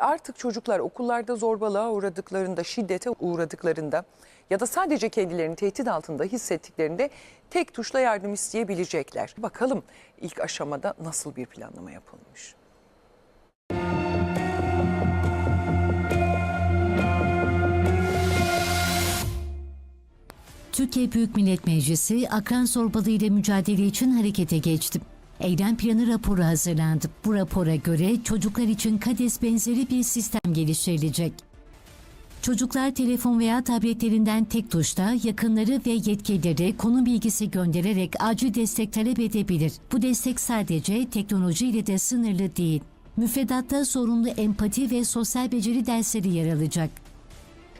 Artık çocuklar okullarda zorbalığa uğradıklarında, şiddete uğradıklarında ya da sadece kendilerini tehdit altında hissettiklerinde tek tuşla yardım isteyebilecekler. Bakalım ilk aşamada nasıl bir planlama yapılmış? Türkiye Büyük Millet Meclisi akran zorbalığı ile mücadele için harekete geçti. Eylem planı raporu hazırlandı. Bu rapora göre çocuklar için KADES benzeri bir sistem geliştirilecek. Çocuklar telefon veya tabletlerinden tek tuşla yakınları ve yetkilileri konu bilgisi göndererek acil destek talep edebilir. Bu destek sadece teknolojiyle de sınırlı değil. Müfredatta sorumlu empati ve sosyal beceri dersleri yer alacak.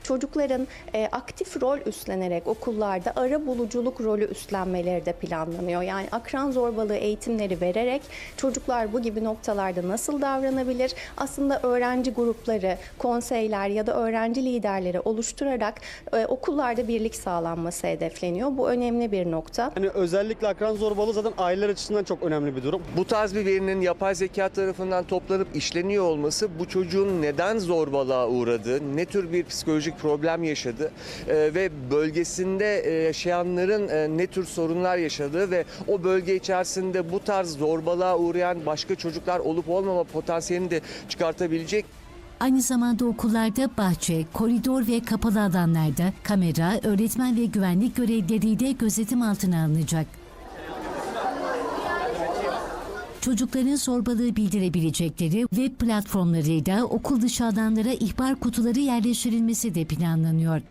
Çocukların e, aktif rol üstlenerek okullarda ara buluculuk rolü üstlenmeleri de planlanıyor. Yani akran zorbalığı eğitimleri vererek çocuklar bu gibi noktalarda nasıl davranabilir? Aslında öğrenci grupları, konseyler ya da öğrenci liderleri oluşturarak e, okullarda birlik sağlanması hedefleniyor. Bu önemli bir nokta. Hani özellikle akran zorbalığı zaten aileler açısından çok önemli bir durum. Bu tarz bir verinin yapay zeka tarafından toplanıp işleniyor olması bu çocuğun neden zorbalığa uğradığı, ne tür bir psikolojik problem yaşadığı e, ve bölgesinde e, yaşayanların e, ne tür sorunlar yaşadığı ve o bölge içerisinde bu tarz zorbalığa uğrayan başka çocuklar olup olmama potansiyelini de çıkartabilecek Aynı zamanda okullarda bahçe, koridor ve kapalı alanlarda kamera, öğretmen ve güvenlik görevleriyle gözetim altına alınacak. Çocukların zorbalığı bildirebilecekleri web platformlarıyla okul dışı alanlara ihbar kutuları yerleştirilmesi de planlanıyor.